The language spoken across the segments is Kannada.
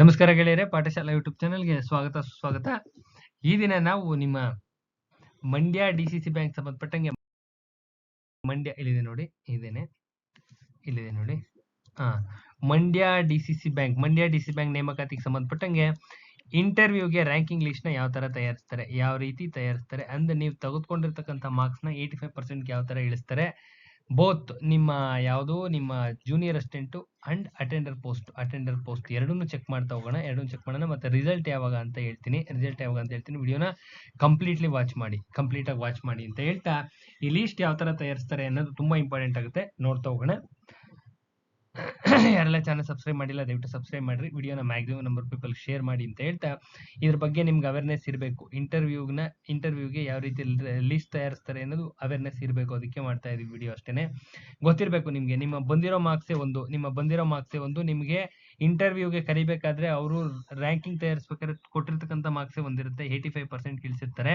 ನಮಸ್ಕಾರ ಗೆಳೆಯರೆ, ಪಾಠಶಾಲಾ ಯೂಟ್ಯೂಬ್ ಚಾನಲ್ಗೆ ಸ್ವಾಗತ, ಸುಸ್ವಾಗತ. ಈ ದಿನ ನಾವು ನಿಮ್ಮ Mandya D C C bank ಸಂಬಂಧಪಟ್ಟಂಗೆ ಮಂಡ್ಯ, ಇಲ್ಲಿದೆ ನೋಡಿ, ಇದೇನೆ, ಇಲ್ಲಿದೆ ನೋಡಿ. ಹಾ, Mandya D C C bank Mandya D C bank ನೇಮಕಾತಿಗೆ ಸಂಬಂಧಪಟ್ಟಂಗೆ ಇಂಟರ್ವ್ಯೂಗೆ ರ್ಯಾಂಕಿಂಗ್ ಲಿಸ್ಟ್ನ ಯಾವ ತರ ತಯಾರಿಸ್ತಾರೆ, ಯಾವ ರೀತಿ ತಯಾರಿಸ್ತಾರೆ ಅಂದ್ರೆ ನೀವು ತೆಗೆದುಕೊಂಡಿರ್ತಕ್ಕಂಥ ಮಾರ್ಕ್ಸ್ನ ಏಯ್ಟಿ ಫೈವ್ ಪರ್ಸೆಂಟ್ ಯಾವ ತರ ಇಳಿಸ್ತಾರೆ ಬೋತ್ ನಿಮ್ಮ ಯಾವುದು, ನಿಮ್ಮ junior assistant and attender post attender post ಎರಡನ್ನೂ ಚೆಕ್ ಮಾಡ್ತಾ ಹೋಗೋಣ, ಎರಡನ್ನೂ ಚೆಕ್ ಮಾಡೋಣ. ಮತ್ತೆ ರಿಸಲ್ಟ್ ಯಾವಾಗ ಅಂತ ಹೇಳ್ತೀನಿ ರಿಸಲ್ಟ್ ಯಾವಾಗ ಅಂತ ಹೇಳ್ತೀನಿ. ವಿಡಿಯೋನ ಕಂಪ್ಲೀಟ್ಲಿ ವಾಚ್ ಮಾಡಿ ಕಂಪ್ಲೀಟ್ ಆಗಿ ವಾಚ್ ಮಾಡಿ ಅಂತ ಹೇಳ್ತಾ, ಈ ಲೀಸ್ಟ್ ಯಾವ ತರ ತಯಾರಿಸ್ತಾರೆ ಅನ್ನೋದು ತುಂಬಾ ಇಂಪಾರ್ಟೆಂಟ್ ಆಗುತ್ತೆ. ನೋಡ್ತಾ ಹೋಗೋಣ. ಯಾರೆಲ್ಲ ಚಾನಲ್ ಸಬ್ಸ್ಕ್ರೈಬ್ ಮಾಡಿಲ್ಲ, ದಯವಿಟ್ಟು ಸಬ್ಸ್ಕ್ರೈಬ್ ಮಾಡಿರಿ. ವಿಡಿಯೋನ ಮ್ಯಾಕ್ಸಿಮಮ್ ನಂಬರ್ ಪೀಪಲ್ ಶೇರ್ ಮಾಡಿ ಅಂತ ಹೇಳ್ತಾ, ಇದ್ರ ಬಗ್ಗೆ ನಿಮ್ಗೆ ಅವೇರ್ನೆಸ್ ಇರಬೇಕು. ಇಂಟರ್ವ್ಯೂನ ಇಂಟರ್ವ್ಯೂಗೆ ಯಾವ ರೀತಿ ಲಿಸ್ಟ್ ತಯಾರಿಸ್ತಾರೆ ಅನ್ನೋದು ಅವೇರ್ನೆಸ್ ಇರಬೇಕು. ಅದಕ್ಕೆ ಮಾಡ್ತಾ ಇದೀವಿ ವಿಡಿಯೋ ಅಷ್ಟೇನೆ. ಗೊತ್ತಿರಬೇಕು ನಿಮಗೆ. ನಿಮ್ಮ ಬಂದಿರೋ ಮಾರ್ಕ್ಸೇ ಒಂದು, ನಿಮ್ಮ ಬಂದಿರೋ ಮಾರ್ಕ್ಸೇ ಒಂದು, ನಿಮಗೆ ಇಂಟರ್ವ್ಯೂಗೆ ಕರಿಬೇಕಾದ್ರೆ ಅವರು ರ್ಯಾಂಕಿಂಗ್ ತಯಾರಿಸ್ಬೇಕಾದ್ರೆ ಕೊಟ್ಟಿರ್ತಕ್ಕಂಥ ಮಾರ್ಕ್ಸೇ ಒಂದಿರುತ್ತೆ ಏಯ್ಟಿ ಫೈವ್ ಪರ್ಸೆಂಟ್ ಇಳಿಸಿರ್ತಾರೆ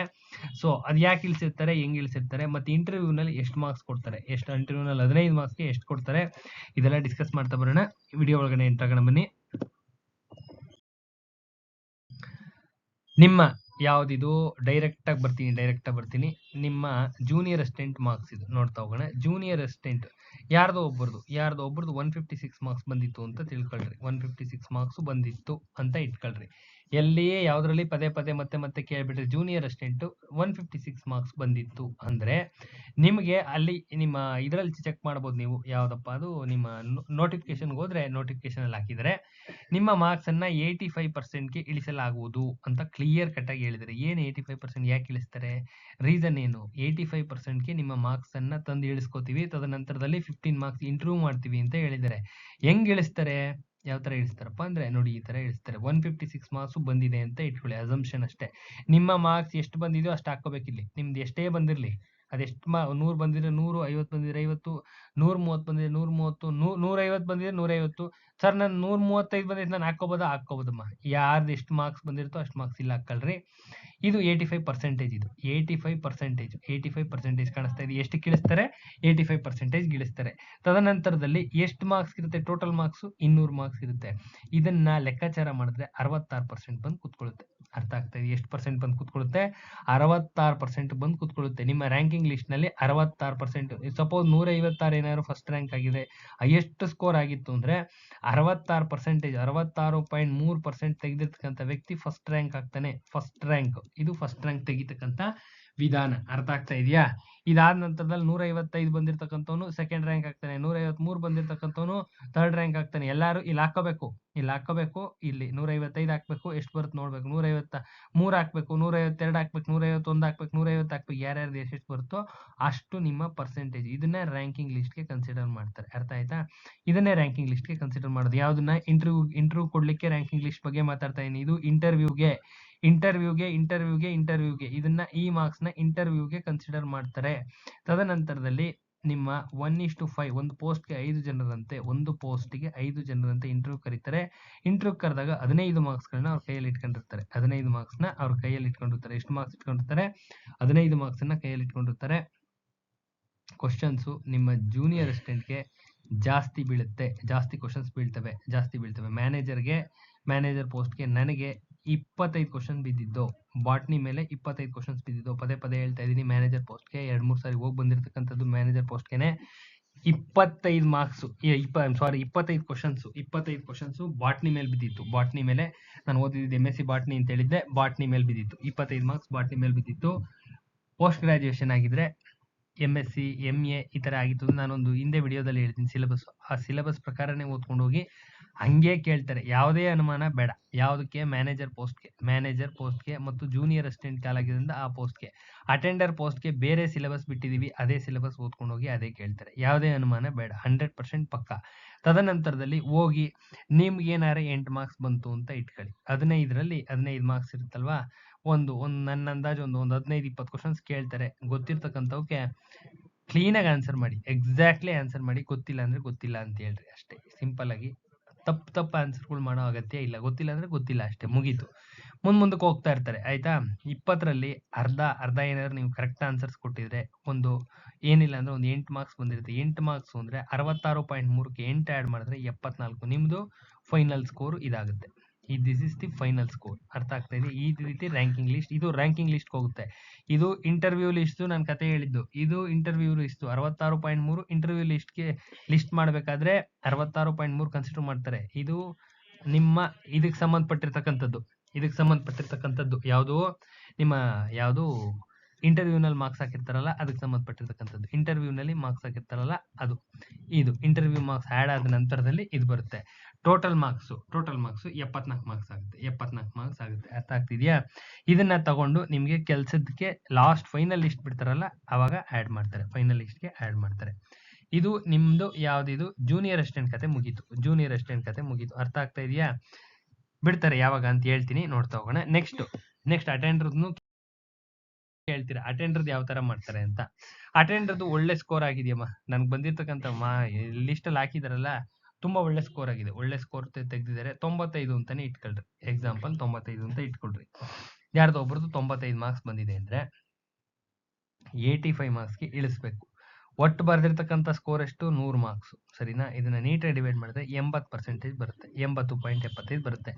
ಸೊ ಅದು ಯಾಕೆ ಇಳಿಸಿರ್ತಾರೆ ಹೆಂಗೆ ಇಳಿಸಿರ್ತಾರೆ ಮತ್ತೆ ಇಂಟರ್ವ್ಯೂನಲ್ಲಿ ಎಷ್ಟು ಮಾರ್ಕ್ಸ್ ಕೊಡ್ತಾರೆ, ಎಷ್ಟು ಇಂಟರ್ವ್ಯೂನಲ್ಲಿ ಹದಿನೈದು ಮಾರ್ಕ್ಸ್ಗೆ ಎಷ್ಟು ಕೊಡ್ತಾರೆ, ಇದೆಲ್ಲ ಡಿಸ್ಕಸ್ ಮಾಡ್ತಾ ಬರೋಣ. ವಿಡಿಯೋ ಒಳಗಡೆ ಎಂಟಾಗೋಣ ಬನ್ನಿ. ನಿಮ್ಮ ಯಾವ್ದಿದು? ಡೈರೆಕ್ಟ್ ಆಗಿ ಬರ್ತೀನಿ ಡೈರೆಕ್ಟ್ ಆಗಿ ಬರ್ತೀನಿ. ನಿಮ್ಮ ಜೂನಿಯರ್ ಅಸಿಸ್ಟೆಂಟ್ ಮಾರ್ಕ್ಸ್ ಇದು. ನೋಡ್ತಾ ಹೋಗೋಣ. ಜೂನಿಯರ್ ಅಸಿಸ್ಟೆಂಟ್ ಯಾರ್ದೋ ಒಬ್ಬರದು ಯಾರ್ದೋ ಒಬ್ಬರದು ಒನ್ ಫಿಫ್ಟಿ ಸಿಕ್ಸ್ ಮಾರ್ಕ್ಸ್ ಬಂದಿತ್ತು ಅಂತ ತಿಳ್ಕೊಳ್ರಿ. ಒನ್ ಫಿಫ್ಟಿ ಸಿಕ್ಸ್ ಮಾರ್ಕ್ಸ್ ಬಂದಿತ್ತು ಅಂತ ಇಟ್ಕೊಳ್ರಿ. ಎಲ್ಲಿಯೇ ಯಾವ್ದ್ರಲ್ಲಿ ಪದೇ ಪದೇ ಮತ್ತೆ ಮತ್ತೆ ಕೇಳ್ಬಿಟ್ರೆ junior assistant one fifty six marks ಬಂದಿತ್ತು ಅಂದ್ರೆ ನಿಮಗೆ ಅಲ್ಲಿ ನಿಮ್ಮ ಇದರಲ್ಲಿ ಚೆಕ್ ಮಾಡ್ಬೋದು ನೀವು. ಯಾವುದಪ್ಪ ಅದು? ನಿಮ್ಮ ನೋಟಿಫಿಕೇಶನ್ಗೆ ಹೋದ್ರೆ ನೋಟಿಫಿಕೇಶನ್ ಅಲ್ಲಿ ಹಾಕಿದರೆ ನಿಮ್ಮ ಮಾರ್ಕ್ಸ್ ಅನ್ನ ಏಯ್ಟಿ ಫೈವ್ ಪರ್ಸೆಂಟ್ಗೆ ಇಳಿಸಲಾಗುವುದು ಅಂತ ಕ್ಲಿಯರ್ ಕಟ್ ಆಗಿ ಹೇಳಿದರೆ ಏನು ಏಯ್ಟಿ ಫೈವ್ ಪರ್ಸೆಂಟ್ ಯಾಕೆ ಇಳಿಸ್ತಾರೆ? ರೀಸನ್ ಏನು? ಏಯ್ಟಿ ಫೈವ್ ಪರ್ಸೆಂಟ್ಗೆ ನಿಮ್ಮ ಮಾರ್ಕ್ಸ್ ಅನ್ನ ತಂದು ಇಳಿಸ್ಕೋತೀವಿ, ತದನಂತರದಲ್ಲಿ ಫಿಫ್ಟೀನ್ ಮಾರ್ಕ್ಸ್ ಇಂಪ್ರೂವ್ ಮಾಡ್ತೀವಿ ಅಂತ ಹೇಳಿದ್ದಾರೆ. ಹೆಂಗ್ ಇಳಿಸ್ತಾರೆ? ಯಾವ ತರ ಇಳಿಸ್ತಾರಪ್ಪ ಅಂದ್ರೆ, ನೋಡಿ ಈ ತರ ಇಳಿಸ್ತಾರೆ. ಒನ್ ಫಿಫ್ಟಿ ಸಿಕ್ಸ್ ಮಾರ್ಕ್ಸ್ ಬಂದಿದೆ ಅಂತ ಇಟ್ಕೊಳ್ಳಿ ಅಸಂಪ್ಷನ್ ಅಷ್ಟೇ. ನಿಮ್ಮ ಮಾರ್ಕ್ಸ್ ಎಷ್ಟು ಬಂದಿದೆಯೋ ಅಷ್ಟು ಹಾಕೋಬೇಕಿಲ್ಲಿ ನಿಮ್ದು ಎಷ್ಟೇ ಬಂದಿರಲಿ, ಅದೆಷ್ಟು ಮಾ, ನೂರು ಬಂದಿದ್ರೆ ನೂರು, ಐವತ್ತು ಬಂದಿದ್ರೆ ಐವತ್ತು, ನೂರು ಮೂವತ್ತು ಬಂದಿದ್ರೆ ನೂರು ಮೂವತ್ತು ನೂರ ಐವತ್ತು ಬಂದಿದ್ರೆ ನೂರೈವತ್ತು ಸರ್ ನಾನು ನೂರ ಮೂವತ್ತೈದು ಬಂದಿದ್ದು ನಾನು ಹಾಕೋಬೋದಾ ಹಾಕೋಬೋದಮ್ಮ ಯಾರ್ದು ಎಷ್ಟು ಮಾರ್ಕ್ಸ್ ಬಂದಿರುತ್ತೋ ಅಷ್ಟು ಮಾರ್ಕ್ಸ್ ಇಲ್ಲ ಹಾಕಲ್ರಿ. ಇದು ಏಯ್ಟಿ ಫೈವ್ ಪರ್ಸೆಂಟೇಜ್ ಇದು. Eighty five percentage eighty five percentage ಕಾಣಿಸ್ತಾ ಇದೆ. ಎಷ್ಟು ಕೀಳಿಸ್ತಾರೆ ಏಯ್ಟಿ ಫೈವ್ ಪರ್ಸೆಂಟೇಜ್ ಗಿಳಿಸ್ತಾರೆ. ತದನಂತರದಲ್ಲಿ ಎಷ್ಟು ಮಾರ್ಕ್ಸ್ ಇರುತ್ತೆ? ಟೋಟಲ್ ಮಾರ್ಕ್ಸ್ ಇನ್ನೂರು ಮಾರ್ಕ್ಸ್ ಇರುತ್ತೆ. ಇದನ್ನ ಲೆಕ್ಕಾಚಾರ ಮಾಡಿದ್ರೆ ಅರವತ್ತಾರು ಪರ್ಸೆಂಟ್ ಬಂದು ಕುತ್ಕೊಳ್ಳುತ್ತೆ. ಅರ್ಥ ಆಗ್ತಾ ಇದೆ? ಎಷ್ಟು ಪರ್ಸೆಂಟ್ ಬಂದು ಕುತ್ಕೊಳ್ಳುತ್ತೆ? ಅರವತ್ತಾರು ಪರ್ಸೆಂಟ್ ಬಂದು ಕುತ್ಕೊಳ್ಳುತ್ತೆ. ನಿಮ್ಮ ರ್ಯಾಂಕಿಂಗ್ ಲಿಸ್ಟ್ನಲ್ಲಿ ಅರವತ್ತಾರು ಪರ್ಸೆಂಟ್ ಸಪೋಸ್ ನೂರ ಐವತ್ತಾರು ಏನಾದ್ರು ಫಸ್ಟ್ ರ್ಯಾಂಕ್ ಆಗಿದೆ. ಎಷ್ಟು ಸ್ಕೋರ್ ಆಗಿತ್ತು ಅಂದ್ರೆ ಅರವತ್ತಾರು ಪರ್ಸೆಂಟೇಜ್ ಅರವತ್ತಾರು ಪಾಯಿಂಟ್ ಮೂರು ಪರ್ಸೆಂಟ್ ತೆಗೆದಿರ್ತಕ್ಕಂಥ ವ್ಯಕ್ತಿ ಫಸ್ಟ್ ರ್ಯಾಂಕ್ ಆಗ್ತಾನೆ. ಫಸ್ಟ್ ರ್ಯಾಂಕ್ ಇದು ಫಸ್ಟ್ ರ್ಯಾಂಕ್ ತೆಗಿತಕ್ಕಂಥ ವಿಧಾನ. ಅರ್ಥ ಆಗ್ತಾ ಇದೆಯಾ? ಇದಾದ ನಂತರದಲ್ಲಿ ನೂರ ಐವತ್ತೈದು ಬಂದಿರತಕ್ಕಂಥವನು ಸೆಕೆಂಡ್ ರ್ಯಾಂಕ್ ಆಗ್ತಾನೆ. ನೂರ ಮೂರು ಬಂದಿರತಕ್ಕಂಥವನು ಥರ್ಡ್ ರ್ಯಾಂಕ್ ಆಗ್ತಾನೆ. ಎಲ್ಲಾರು ಇಲ್ಲಿ ಹಾಕೋಬೇಕು ಇಲ್ಲಿ ಹಾಕೋಬೇಕು ಇಲ್ಲಿ ನೂರ ಐವತ್ತೈದು ಹಾಕ್ಬೇಕು, ಎಷ್ಟು ಬರುತ್ತೆ ನೋಡ್ಬೇಕು. ನೂರ ಐವತ್ತ ಮೂರ್ ಹಾಕ್ಬೇಕು ನೂರ ಐವತ್ತೆರಡು ಹಾಕ್ಬೇಕು ನೂರ ಐವತ್ತೊಂದು ಹಾಕ್ಬೇಕು ನೂರ ಐವತ್ತು ಹಾಕ್ಬೇಕು. ಯಾರ್ಯಾರು ಎಷ್ಟೆಷ್ಟು ಬರುತ್ತೋ ಅಷ್ಟು ನಿಮ್ಮ ಪರ್ಸೆಂಟೇಜ್ ಇದನ್ನ ರ್ಯಾಂಕಿಂಗ್ ಲಿಸ್ಟ್ಗೆ ಕನ್ಸಿಡರ್ ಮಾಡ್ತಾರೆ. ಅರ್ಥ ಆಯ್ತಾ? ಇದನ್ನೇ ರ್ಯಾಂಕಿಂಗ್ ಲಿಸ್ಟ್ಗೆ ಕನ್ಸಿಡರ್ ಮಾಡೋದು. ಯಾವ್ದನ್ನ ಇಂಟರ್ವ್ಯೂ ಇಂಟರ್ವ್ಯೂ ಕೊಡ್ಲಿಕ್ಕೆ ರ್ಯಾಂಕಿಂಗ್ ಲಿಸ್ಟ್ ಬಗ್ಗೆ ಮಾತಾಡ್ತಾ ಇದ್ದೀನಿ ಇದು ಇಂಟರ್ವ್ಯೂಗೆ ಇಂಟರ್ವ್ಯೂಗೆ ಇಂಟರ್ವ್ಯೂಗೆ ಇಂಟರ್ವ್ಯೂಗೆ ಇದನ್ನ ಈ ಮಾರ್ಕ್ಸ್ನ ಇಂಟರ್ವ್ಯೂಗೆ ಕನ್ಸಿಡರ್ ಮಾಡ್ತಾರೆ. ತದನಂತರದಲ್ಲಿ ನಿಮ್ಮ ಒನ್ ಇಸ್ ಟು ಫೈವ್ ಒಂದು ಪೋಸ್ಟ್ಗೆ ಐದು ಜನರಂತೆ, ಒಂದು ಪೋಸ್ಟ್ಗೆ ಐದು ಜನರಂತೆ ಇಂಟರ್ವ್ಯೂ ಕರೀತಾರೆ. ಇಂಟರ್ವ್ಯೂ ಕರೆದಾಗ ಹದಿನೈದು ಮಾರ್ಕ್ಸ್ಗಳನ್ನ ಅವ್ರ ಕೈಯಲ್ಲಿ ಇಟ್ಕೊಂಡಿರ್ತಾರೆ. ಹದಿನೈದು ಮಾರ್ಕ್ಸ್ನ ಅವ್ರ ಕೈಯಲ್ಲಿ ಇಟ್ಕೊಂಡಿರ್ತಾರೆ. ಎಷ್ಟು ಮಾರ್ಕ್ಸ್ ಇಟ್ಕೊಂಡಿರ್ತಾರೆ? ಹದಿನೈದು ಮಾರ್ಕ್ಸ್ ಅನ್ನ ಕೈಯಲ್ಲಿ ಇಟ್ಕೊಂಡಿರ್ತಾರೆ. ಕ್ವಶನ್ಸು ನಿಮ್ಮ ಜೂನಿಯರ್ ಅಸಿಸ್ಟೆಂಟ್ಗೆ ಜಾಸ್ತಿ ಬೀಳುತ್ತೆ. ಜಾಸ್ತಿ ಕ್ವಶನ್ಸ್ ಬೀಳ್ತವೆ. ಜಾಸ್ತಿ ಬೀಳ್ತವೆ. ಮ್ಯಾನೇಜರ್ಗೆ ಮ್ಯಾನೇಜರ್ ಪೋಸ್ಟ್ಗೆ ನನಗೆ ಇಪ್ಪತ್ತೈದು ಕ್ವಶನ್ ಬಿದ್ದಿದ್ದು, ಬಾಟ್ನಿ ಮೇಲೆ ಇಪ್ಪತ್ತೈದು ಕ್ವಶನ್ಸ್ ಬಿದ್ದಿದ್ದು, ಪದೇ ಪದೇ ಹೇಳ್ತಾ ಇದ್ದೀನಿ ಮ್ಯಾನೇಜರ್ ಪೋಸ್ಟ್ಗೆ ಎರಡು ಮೂರು ಸಾರಿ ಹೋಗಿ ಬಂದಿರತಕ್ಕಂಥದ್ದು ಮ್ಯಾನೇಜರ್ ಪೋಸ್ಟ್ಗೆನೆ ಇಪ್ಪತ್ತೈದು ಮಾರ್ಕ್ಸ್ ಇಪ್ಪ ಸಾರಿ ಇಪ್ಪತ್ತೈದು ಕ್ವಶನ್ಸ್ ಇಪ್ಪತ್ತೈದು ಕ್ವಶನ್ಸ್ ಬಾಟ್ನಿ ಮೇಲೆ ಬಿದ್ದಿತ್ತು. ಬಾಟ್ನಿ ಮೇಲೆ ನಾನು ಓದಿದ್ದು ಎಂ ಎಸ್ ಸಿ ಬಾಟ್ನಿ ಅಂತ ಹೇಳಿದ್ದೆ, ಬಾಟ್ನಿ ಮೇಲೆ ಬಿದ್ದಿತ್ತು. ಇಪ್ಪತ್ತೈದು ಮಾರ್ಕ್ಸ್ ಬಾಟ್ನಿ ಮೇಲೆ ಬಿದ್ದಿತ್ತು. ಪೋಸ್ಟ್ ಗ್ರಾಜುಯೇಷನ್ ಆಗಿದ್ರೆ M S C M A ಈ ಥರ ಆಗಿತ್ತು ನಾನೊಂದು ಹಿಂದೆ ವಿಡಿಯೋದಲ್ಲಿ ಹೇಳ್ತೀನಿ ಸಿಲೆಬಸ್ ಆ ಸಿಲೆಬಸ್ ಪ್ರಕಾರನೇ ಓದ್ಕೊಂಡು ಹೋಗಿ ಹಂಗೆ ಕೇಳ್ತಾರೆ. ಯಾವುದೇ ಅನುಮಾನ ಬೇಡ. ಯಾವುದಕ್ಕೆ? ಮ್ಯಾನೇಜರ್ ಪೋಸ್ಟ್ಗೆ ಮ್ಯಾನೇಜರ್ ಪೋಸ್ಟ್ಗೆ ಮತ್ತು ಜೂನಿಯರ್ ಅಸಿಸ್ಟೆಂಟ್ ಕಾಲಾಗಿದ್ದರಿಂದ ಆ ಪೋಸ್ಟ್ಗೆ ಅಟೆಂಡರ್ ಪೋಸ್ಟ್ಗೆ ಬೇರೆ ಸಿಲೆಬಸ್ ಬಿಟ್ಟಿದ್ದೀವಿ ಅದೇ ಸಿಲೆಬಸ್ ಓದ್ಕೊಂಡು ಹೋಗಿ ಅದೇ ಕೇಳ್ತಾರೆ. ಯಾವುದೇ ಅನುಮಾನ ಬೇಡ ಹಂಡ್ರೆಡ್ ಪರ್ಸೆಂಟ್ ಪಕ್ಕ. ತದನಂತರದಲ್ಲಿ ಹೋಗಿ ನಿಮ್ಗೆ ಏನಾರ ಎಂಟು ಮಾರ್ಕ್ಸ್ ಬಂತು ಅಂತ ಇಟ್ಕೊಳ್ಳಿ. ಹದಿನೈದರಲ್ಲಿ ಹದಿನೈದು ಮಾರ್ಕ್ಸ್ ಇರುತ್ತಲ್ವಾ? ಒಂದು ಒಂದು ನನ್ನ ಅಂದಾಜು ಒಂದು ಒಂದು ಹದಿನೈದು, ಇಪ್ಪತ್ತು ಕ್ವಶನ್ಸ್ ಕೇಳ್ತಾರೆ. ಗೊತ್ತಿರ್ತಕ್ಕಂಥವಕ್ಕೆ ಕ್ಲೀನಾಗಿ ಆನ್ಸರ್ ಮಾಡಿ. ಎಕ್ಸಾಕ್ಟ್ಲಿ ಆನ್ಸರ್ ಮಾಡಿ. ಗೊತ್ತಿಲ್ಲ ಅಂದರೆ ಗೊತ್ತಿಲ್ಲ ಅಂತ ಹೇಳ್ರಿ ಅಷ್ಟೇ. ಸಿಂಪಲ್ ಆಗಿ ತಪ್ಪು ತಪ್ಪು ಆನ್ಸರ್ಗಳು ಮಾಡೋ ಅಗತ್ಯ ಇಲ್ಲ. ಗೊತ್ತಿಲ್ಲ ಅಂದರೆ ಗೊತ್ತಿಲ್ಲ ಅಷ್ಟೇ, ಮುಗೀತು. ಮುಂದೆ ಮುಂದಕ್ಕೆ ಹೋಗ್ತಾ ಇರ್ತಾರೆ, ಆಯ್ತಾ? ಇಪ್ಪತ್ತರಲ್ಲಿ ಅರ್ಧ ಅರ್ಧ ಏನಾದ್ರು ನೀವು ಕರೆಕ್ಟ್ ಆನ್ಸರ್ಸ್ ಕೊಟ್ಟಿದ್ರೆ ಒಂದು ಏನಿಲ್ಲ ಅಂದರೆ ಒಂದು ಎಂಟು ಮಾರ್ಕ್ಸ್ ಬಂದಿರುತ್ತೆ. ಎಂಟು ಮಾರ್ಕ್ಸ್ ಅಂದರೆ ಅರವತ್ತಾರು ಪಾಯಿಂಟ್ ಮೂರಕ್ಕೆ ಎಂಟು ಆ್ಯಡ್ ಮಾಡಿದ್ರೆ ಎಪ್ಪತ್ನಾಲ್ಕು. ನಿಮ್ಮದು ಫೈನಲ್ ಸ್ಕೋರ್ ಇದಾಗುತ್ತೆ. ಈ this is the final score ಅರ್ಥ ಆಗ್ತಾ ಇದೆ? ಈ ರೀತಿ ರ್ಯಾಂಕಿಂಗ್ ಲಿಸ್ಟ್ ಇದು ರ್ಯಾಂಕಿಂಗ್ ಲಿಸ್ಟ್ ಹೋಗುತ್ತೆ. ಇದು ಇಂಟರ್ವ್ಯೂ ಲಿಸ್ಟ್ ನಾನು ಕತೆ ಹೇಳಿದ್ದು. ಇದು ಇಂಟರ್ವ್ಯೂ ಲಿಸ್ಟ್ ಅರವತ್ತಾರು ಪಾಯಿಂಟ್ ಮೂರು ಇಂಟರ್ವ್ಯೂ ಲಿಸ್ಟ್ಗೆ ಲಿಸ್ಟ್ ಮಾಡಬೇಕಾದ್ರೆ ಅರವತ್ತಾರು ಪಾಯಿಂಟ್ ಮೂರು ಕನ್ಸಿಡರ್ ಮಾಡ್ತಾರೆ. ಇದು ನಿಮ್ಮ, ಇದಕ್ಕೆ ಸಂಬಂಧಪಟ್ಟಿರ್ತಕ್ಕಂಥದ್ದು. ಇದಕ್ಕೆ ಸಂಬಂಧಪಟ್ಟಿರ್ತಕ್ಕಂಥದ್ದು. ಯಾವುದು? ನಿಮ್ಮ, ಯಾವುದು? ಇಂಟರ್ವ್ಯೂನಲ್ಲಿ ಮಾರ್ಕ್ಸ್ ಹಾಕಿರ್ತಾರಲ್ಲ ಅದಕ್ಕೆ ಸಂಬಂಧಪಟ್ಟಿರ್ತಕ್ಕಂಥದ್ದು. ಇಂಟರ್ವ್ಯೂನಲ್ಲಿ ಮಾರ್ಕ್ಸ್ ಹಾಕಿರ್ತಾರಲ್ಲ, ಅದು. ಇದು. ಇಂಟರ್ವ್ಯೂ ಮಾರ್ಕ್ಸ್ ಆ್ಯಡ್ ಆದ ನಂತರದಲ್ಲಿ ಇದು ಬರುತ್ತೆ. ಟೋಟಲ್ ಮಾರ್ಕ್ಸು ಟೋಟಲ್ ಮಾರ್ಕ್ಸು ಎಪ್ಪತ್ನಾಲ್ಕು ಮಾರ್ಕ್ಸ್ ಆಗುತ್ತೆ. ಎಪ್ಪತ್ನಾಲ್ಕು ಮಾರ್ಕ್ಸ್ ಆಗುತ್ತೆ. ಅರ್ಥ ಆಗ್ತಿದೆಯಾ? ಇದನ್ನ ತಗೊಂಡು ನಿಮಗೆ ಕೆಲಸದಕ್ಕೆ ಲಾಸ್ಟ್ ಫೈನಲ್ ಲಿಸ್ಟ್ ಬಿಡ್ತಾರಲ್ಲ, ಅವಾಗ ಆ್ಯಡ್ ಮಾಡ್ತಾರೆ. ಫೈನಲ್ ಲಿಸ್ಟ್ಗೆ ಆ್ಯಡ್ ಮಾಡ್ತಾರೆ. ಇದು ನಿಮ್ಮದು ಯಾವುದಿದು? ಜೂನಿಯರ್ ಅಸಿಸ್ಟೆಂಟ್ ಕತೆ ಮುಗೀತು. ಜೂನಿಯರ್ ಅಸಿಸ್ಟೆಂಟ್ ಕತೆ ಮುಗೀತು. ಅರ್ಥ ಆಗ್ತಾ ಇದೆಯಾ? ಬಿಡ್ತಾರೆ ಯಾವಾಗ ಅಂತ ಹೇಳ್ತೀನಿ, ನೋಡ್ತಾ ಹೋಗೋಣ. ನೆಕ್ಸ್ಟ್ ನೆಕ್ಸ್ಟ್ ಅಟೆಂಡರ್ನು ಹೇಳ್ತೀರಾ ಅಟೆಂಡರ್ದು ಯಾವ ತರ ಮಾಡ್ತಾರೆ ಅಂತ. ಅಟೆಂಡರ್ದು ಒಳ್ಳೆ ಸ್ಕೋರ್ ಆಗಿದೆಯಮ್ಮ. ನನಗೆ ಬಂದಿರ್ತಕ್ಕಂಥ ಮಾ ಲಿಸ್ಟಲ್ಲಿ ಹಾಕಿದಾರಲ್ಲ, ತುಂಬಾ ಒಳ್ಳೆ ಸ್ಕೋರ್ ಆಗಿದೆ. ಒಳ್ಳೆ ಸ್ಕೋರ್ ತೆಗೆದಿದ್ದಾರೆ. ತೊಂಬತ್ತೈದು ಅಂತಾನೆ ಇಟ್ಕೊಳ್ರಿ. ಎಕ್ಸಾಂಪಲ್ ತೊಂಬತ್ತೈದು ಅಂತ ಇಟ್ಕೊಳ್ರಿ. ಯಾರ್ದು ಒಬ್ರದ್ದು ತೊಂಬತ್ತೈದು ಮಾರ್ಕ್ಸ್ ಬಂದಿದೆ ಅಂದ್ರೆ ಏಯ್ಟಿ ಫೈವ್ ಮಾರ್ಕ್ಸ್ಗೆ ಇಳಿಸ್ಬೇಕು. ಒಟ್ಟು ಬರೆದಿರ್ತಕ್ಕಂಥ ಸ್ಕೋರ್ ಎಷ್ಟು? ನೂರು ಮಾರ್ಕ್ಸ್ ಸರಿನಾ? ಇದನ್ನ ನೀಟಾಗಿ ಡಿವೈಡ್ ಮಾಡಿದ್ರೆ ಎಂಬತ್ತು ಪರ್ಸೆಂಟೇಜ್ ಬರುತ್ತೆ. ಎಂಬತ್ತು ಪಾಯಿಂಟ್ ಎಪ್ಪತ್ತೈದು ಬರುತ್ತೆ.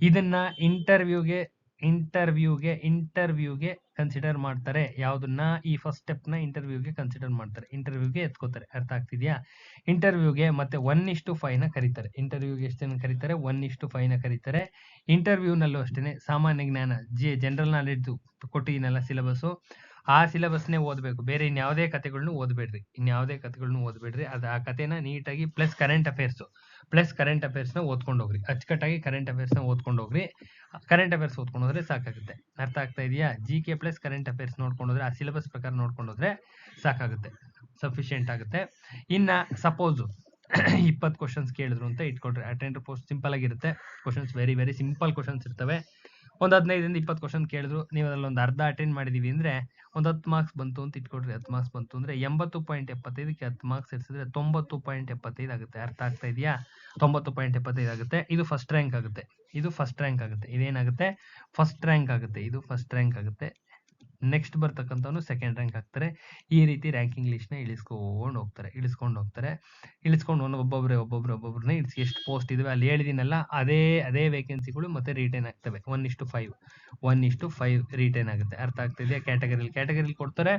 ಇದನ್ನ ಇಂಟರ್ವ್ಯೂಗೆ ಇಂಟರ್ವ್ಯೂಗೆ ಇಂಟರ್ವ್ಯೂಗೆ ಕನ್ಸಿಡರ್ ಮಾಡ್ತಾರೆ. ಯಾವುದನ್ನ ಈ ಫಸ್ಟ್ ಸ್ಟೆಪ್ನ ಇಂಟರ್ವ್ಯೂಗೆ ಕನ್ಸಿಡರ್ ಮಾಡ್ತಾರೆ. ಇಂಟರ್ವ್ಯೂಗೆ ಎತ್ಕೋತಾರೆ. ಅರ್ಥ ಆಗ್ತಿದ್ಯಾ? ಇಂಟರ್ವ್ಯೂಗೆ ಮತ್ತೆ ಒನ್ ಇಷ್ಟು ಫೈವ್ನ ಕರೀತಾರೆ. ಇಂಟರ್ವ್ಯೂಗೆ ಎಷ್ಟು ಜನ ಕರೀತಾರೆ? ಒನ್ ಇಷ್ಟು ಫೈವ್ನ ಕರೀತಾರೆ. ಇಂಟರ್ವ್ಯೂನಲ್ಲೂ ಅಷ್ಟೇ ಸಾಮಾನ್ಯ ಜ್ಞಾನ, ಜಿ ಜನರಲ್ ನಾಲೆಡ್ಜು ಕೊಟ್ಟಿದ್ದೀನಲ್ಲ ಸಿಲೆಬಸ್ಸು ಆ ಸಿಲೆಬಸ್ನೇ ಓದಬೇಕು. ಬೇರೆ ಇನ್ಯಾವುದೇ ಕಥೆಗಳನ್ನು ಓದಬೇಡ್ರಿ. ಇನ್ಯಾವುದೇ ಕಥೆಗಳನ್ನು ಓದಬೇಡ್ರಿ. ಅದು ಆ ಕಥೆನ ನೀಟಾಗಿ plus current affairs plus current ಅಫೇರ್ಸ್ನ ಓದ್ಕೊಂಡು ಹೋಗ್ರಿ ಅಚ್ಚುಕಟ್ಟಾಗಿ ಕರೆಂಟ್ ಅಫೇರ್ಸ್ನ ಓದ್ಕೊಂಡು ಹೋಗ್ರಿ ಕರೆಂಟ್ ಅಫೇರ್ಸ್ ಓದ್ಕೊಂಡು ಹೋದ್ರೆ ಸಾಕಾಗುತ್ತೆ. ಅರ್ಥ ಆಗ್ತಾ ಇದೆಯಾ? G K plus current affairs ನೋಡ್ಕೊಂಡು ಹೋದ್ರೆ ಆ ಸಿಲೆಬಸ್ ಪ್ರಕಾರ ನೋಡ್ಕೊಂಡು ಹೋದ್ರೆ ಸಾಕಾಗುತ್ತೆ. ಸಫಿಷಿಯೆಂಟ್ ಆಗುತ್ತೆ. ಇನ್ನ ಸಪೋಸ್ ಇಪ್ಪತ್ತು ಕ್ವಶನ್ಸ್ ಕೇಳಿದ್ರು ಅಂತ ಇಟ್ಕೊಳ್ರಿ. ಅಟೆಂಡರ್ ಪೋಸ್ಟ್ ಸಿಂಪಲ್ ಆಗಿರುತ್ತೆ. Questions very very simple questions ಇರ್ತವೆ. ಒಂದು ಹದಿನೈದರಿಂದ ಇಪ್ಪತ್ತು ಕ್ವಶನ್ ಕೇಳಿದ್ರು. ನೀವು ಅದ್ರಲ್ಲಿ ಒಂದು ಅರ್ಧ ಅಟೆಂಡ್ ಮಾಡಿದೀವಿ ಅಂದ್ರೆ ಒಂದು ಹತ್ತು ಮಾರ್ಕ್ಸ್ ಬಂತು ಅಂತ ಇಟ್ಕೊಡ್ರಿ. ಹತ್ತು ಮಾರ್ಕ್ಸ್ ಬಂತು ಅಂದ್ರೆ ಎಂಬತ್ತು ಪಾಯಿಂಟ್ ಎಪ್ಪತ್ತೈದಕ್ಕೆ ಹತ್ತು ಮಾರ್ಕ್ಸ್ ಸೇರಿಸಿದ್ರೆ ತೊಂಬತ್ತು ಪಾಯಿಂಟ್ ಎಪ್ಪತ್ತೈದು ಆಗುತ್ತೆ. ಅರ್ಥ ಆಗ್ತಾ ಇದೆಯಾ? ತೊಂಬತ್ತು ಪಾಯಿಂಟ್ ಎಪ್ಪತ್ತೈದು ಆಗುತ್ತೆ. ಇದು ಫಸ್ಟ್ ರ್ಯಾಂಕ್ ಆಗುತ್ತೆ. ಇದು ಫಸ್ಟ್ ರ್ಯಾಂಕ್ ಆಗುತ್ತೆ. ಇದೇನಾಗುತ್ತೆ? ಫಸ್ಟ್ ರ್ಯಾಂಕ್ ಆಗುತ್ತೆ. ಇದು ಫಸ್ಟ್ ರ್ಯಾಂಕ್ ಆಗುತ್ತೆ. ನೆಕ್ಸ್ಟ್ ಬರ್ತಕ್ಕಂಥವ್ನು ಸೆಕೆಂಡ್ ರ್ಯಾಂಕ್ ಆಗ್ತಾರೆ ಈ ರೀತಿ ರ್ಯಾಂಕಿಂಗ್ ಲಿಸ್ಟ್ನ ಇಳಿಸ್ಕೊಂಡು ಹೋಗ್ತಾರೆ ಇಳಿಸ್ಕೊಂಡು ಹೋಗ್ತಾರೆ. ಇಳಿಸ್ಕೊಂಡು ಒಂದು ಒಬ್ಬೊಬ್ಬರೇ ಒಬ್ಬೊಬ್ರು, ಒಬ್ಬೊಬ್ರನ್ನ ಇಳಿಸಿ ಎಷ್ಟು ಪೋಸ್ಟ್ ಇದಾವೆ ಅಲ್ಲಿ ಹೇಳಿದಿನಲ್ಲ, ಅದೇ ಅದೇ ವೇಕೆನ್ಸಿಗಳು ಮತ್ತೆ ರಿಟೈನ್ ಆಗ್ತವೆ. ಒನ್ ಇಷ್ಟು ಫೈವ್ ಒನ್ ಇಷ್ಟು ಫೈವ್ ರಿಟೈನ್ ಆಗುತ್ತೆ. ಅರ್ಥ ಆಗ್ತಿದೆಯಾ ಕ್ಯಾಟಗರಿಲಿ ಕ್ಯಾಟಗರಿಲಿ ಕೊಡ್ತಾರೆ,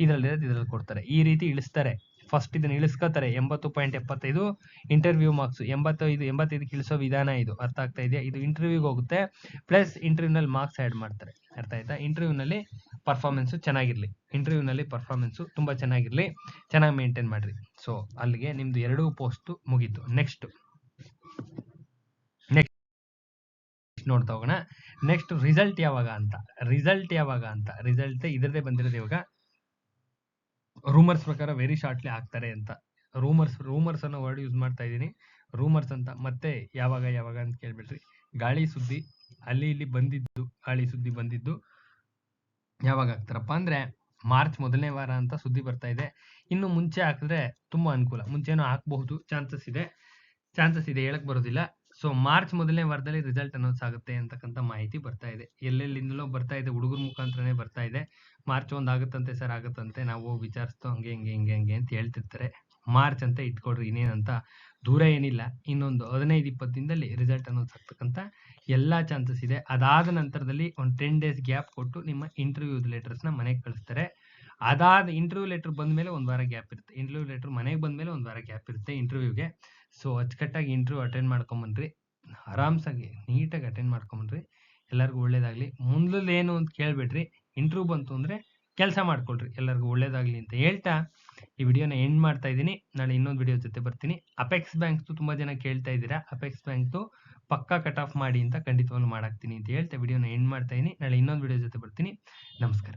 ಇದರಲ್ಲಿ ಇದರಲ್ಲಿ ಕೊಡ್ತಾರೆ. ಈ ರೀತಿ ಇಳಿಸ್ತಾರೆ. ಫಸ್ಟ್ ಇದನ್ನ ಇಳಿಸ್ಕೋತಾರೆ. ಎಂಬತ್ತು ಪಾಯಿಂಟ್ ಎಪ್ಪತ್ತೈದು ಇಂಟರ್ವ್ಯೂ ಮಾರ್ಕ್ಸ್ ಎಂಬತ್ತೈದು, ಎಂಬತ್ತೈದಕ್ಕೆ ಇಳಿಸೋ ವಿಧಾನ ಇದು. ಅರ್ಥ ಆಗ್ತಾ ಇದೆಯಾ? ಇದು ಇಂಟರ್ವ್ಯೂಗೆ ಹೋಗುತ್ತೆ. ಪ್ಲಸ್ ಇಂಟರ್ವ್ಯೂನಲ್ಲಿ ಮಾರ್ಕ್ಸ್ ಆ್ಯಡ್ ಮಾಡ್ತಾರೆ. ಅರ್ಥ ಆಯ್ತಾ? ಇಂಟರ್ವ್ಯೂನಲ್ಲಿ ಪರ್ಫಾರ್ಮೆನ್ಸು ಚೆನ್ನಾಗಿರಲಿ. ಇಂಟರ್ವ್ಯೂನಲ್ಲಿ ಪರ್ಫಾರ್ಮೆನ್ಸು ತುಂಬಾ ಚೆನ್ನಾಗಿರಲಿ. ಚೆನ್ನಾಗಿ ಮೇಂಟೈನ್ ಮಾಡಿರಿ. ಸೊ ಅಲ್ಲಿಗೆ ನಿಮ್ದು ಎರಡೂ ಪೋಸ್ಟು ಮುಗೀತು. ನೆಕ್ಸ್ಟ್ ನೆಕ್ಸ್ಟ್ ನೋಡ್ತಾ ಹೋಗೋಣ. ನೆಕ್ಸ್ಟ್ ರಿಸಲ್ಟ್ ಯಾವಾಗ ಅಂತ. ರಿಸಲ್ಟ್ ಯಾವಾಗ ಅಂತ. ರಿಸಲ್ಟ್ ಇದರದೇ ಬಂದಿರೋದು ಇವಾಗ ರೂಮರ್ಸ್ ಪ್ರಕಾರ ವೆರಿ ಶಾರ್ಟ್ಲಿ ಆಗ್ತಾರೆ ಅಂತ. ರೂಮರ್ಸ್ ರೂಮರ್ಸ್ ಅನ್ನೋ ವರ್ಡ್ ಯೂಸ್ ಮಾಡ್ತಾ ಇದ್ದೀನಿ. ರೂಮರ್ಸ್ ಅಂತ. ಮತ್ತೆ ಯಾವಾಗ ಯಾವಾಗ ಅಂತ ಕೇಳ್ಬಿಟ್ರಿ ಗಾಳಿ ಸುದ್ದಿ, ಅಲ್ಲಿ ಇಲ್ಲಿ ಬಂದಿದ್ದು, ಗಾಳಿ ಸುದ್ದಿ ಬಂದಿದ್ದು. ಯಾವಾಗ ಹಾಕ್ತಾರಪ್ಪ ಅಂದ್ರೆ ಮಾರ್ಚ್ ಮೊದಲನೇ ವಾರ ಅಂತ ಸುದ್ದಿ ಬರ್ತಾ ಇದೆ. ಇನ್ನು ಮುಂಚೆ ಹಾಕಿದ್ರೆ ತುಂಬಾ ಅನುಕೂಲ. ಮುಂಚೆನೂ ಹಾಕಬಹುದು ಚಾನ್ಸಸ್ ಇದೆ. ಚಾನ್ಸಸ್ ಇದೆ ಹೇಳಕ್ ಬರೋದಿಲ್ಲ. ಸೊ ಮಾರ್ಚ್ ಮೊದಲನೇ ವಾರದಲ್ಲಿ ರಿಸಲ್ಟ್ ಅನೌನ್ಸ್ ಆಗುತ್ತೆ ಅಂತಕ್ಕಂಥ ಮಾಹಿತಿ ಬರ್ತಾ ಇದೆ. ಎಲ್ಲೆಲ್ಲಿಂದಲೋ ಬರ್ತಾ ಇದೆ, ಹುಡುಗರ ಮುಖಾಂತರನೇ ಬರ್ತಾ ಇದೆ. ಮಾರ್ಚ್ ಒಂದು ಆಗುತ್ತಂತೆ ಸರ್, ಆಗುತ್ತಂತೆ? ನಾವು ವಿಚಾರಿಸ್ತು ಹಂಗೆ, ಹಿಂಗೆ ಹಿಂಗೆ, ಹಂಗೆ ಅಂತ ಹೇಳ್ತಿರ್ತಾರೆ. ಮಾರ್ಚ್ ಅಂತ ಇಟ್ಕೊಡ್ರಿ ಇನ್ನೇನಂತ ದೂರ ಏನಿಲ್ಲ. ಇನ್ನೊಂದು ಹದಿನೈದು ಇಪ್ಪತ್ತು ದಿನದಲ್ಲಿ ರಿಸಲ್ಟ್ ಅನ್ನೋದು ಆಗ್ತಕ್ಕಂಥ ಎಲ್ಲ ಚಾನ್ಸಸ್ ಇದೆ. ಅದಾದ ನಂತರದಲ್ಲಿ ಒಂದು ಟೆನ್ ಡೇಸ್ ಗ್ಯಾಪ್ ಕೊಟ್ಟು ನಿಮ್ಮ ಇಂಟರ್ವ್ಯೂ ಲೆಟರ್ಸ್ನ ಮನೆಗೆ ಕಳಿಸ್ತಾರೆ. ಅದಾದ ಇಂಟರ್ವ್ಯೂ ಲೆಟರ್ ಬಂದ ಮೇಲೆ ಒಂದು ವಾರ ಗ್ಯಾಪ್ ಇರುತ್ತೆ. ಇಂಟರ್ವ್ಯೂ ಲೆಟರ್ ಮನೆಗೆ ಬಂದ ಮೇಲೆ ಒಂದು ವಾರ ಗ್ಯಾಪ್ ಇರುತ್ತೆ ಇಂಟರ್ವ್ಯೂಗೆ ಸೊ ಅಚ್ಚುಕಟ್ಟಾಗಿ ಇಂಟರ್ವ್ಯೂ ಅಟೆಂಡ್ ಮಾಡ್ಕೊಂಬನ್ರಿ. ಆರಾಮ್ಸಾಗಿ ನೀಟಾಗಿ ಅಟೆಂಡ್ ಮಾಡ್ಕೊಂಬನ್ರಿ. ಎಲ್ಲರಿಗೂ ಒಳ್ಳೇದಾಗ್ಲಿ. ಏನು ಅಂತ ಕೇಳ್ಬೇಡ್ರಿ. ಇಂಟರ್ವ್ಯೂ ಬಂತು ಅಂದರೆ ಕೆಲಸ ಮಾಡ್ಕೊಳ್ರಿ. ಎಲ್ಲರಿಗೂ ಒಳ್ಳೇದಾಗಲಿ ಅಂತ ಹೇಳ್ತಾ ಈ ವಿಡಿಯೋನ ಎಂಡ್ ಮಾಡ್ತಾ ಇದ್ದೀನಿ. ನಾಳೆ ಇನ್ನೊಂದು ವಿಡಿಯೋ ಜೊತೆ ಬರ್ತೀನಿ. ಅಪೆಕ್ಸ್ ಬ್ಯಾಂಕ್ಸ್ ತುಂಬ ಜನ ಕೇಳ್ತಾ ಇದ್ದೀರಾ? ಅಪೆಕ್ಸ್ ಬ್ಯಾಂಕ್ ಪಕ್ಕಾ ಕಟ್ ಆಫ್ ಮಾಡಿ ಅಂತ ಖಂಡಿತವನ್ನು ಮಾಡಾಕ್ತೀನಿ ಅಂತ ಹೇಳ್ತಾ ವಿಡಿಯೋನ ಎಂಡ್ ಮಾಡ್ತಾ ಇದ್ದೀನಿ. ನಾಳೆ ಇನ್ನೊಂದು ವಿಡಿಯೋ ಜೊತೆ ಬರ್ತೀನಿ. ನಮಸ್ಕಾರ.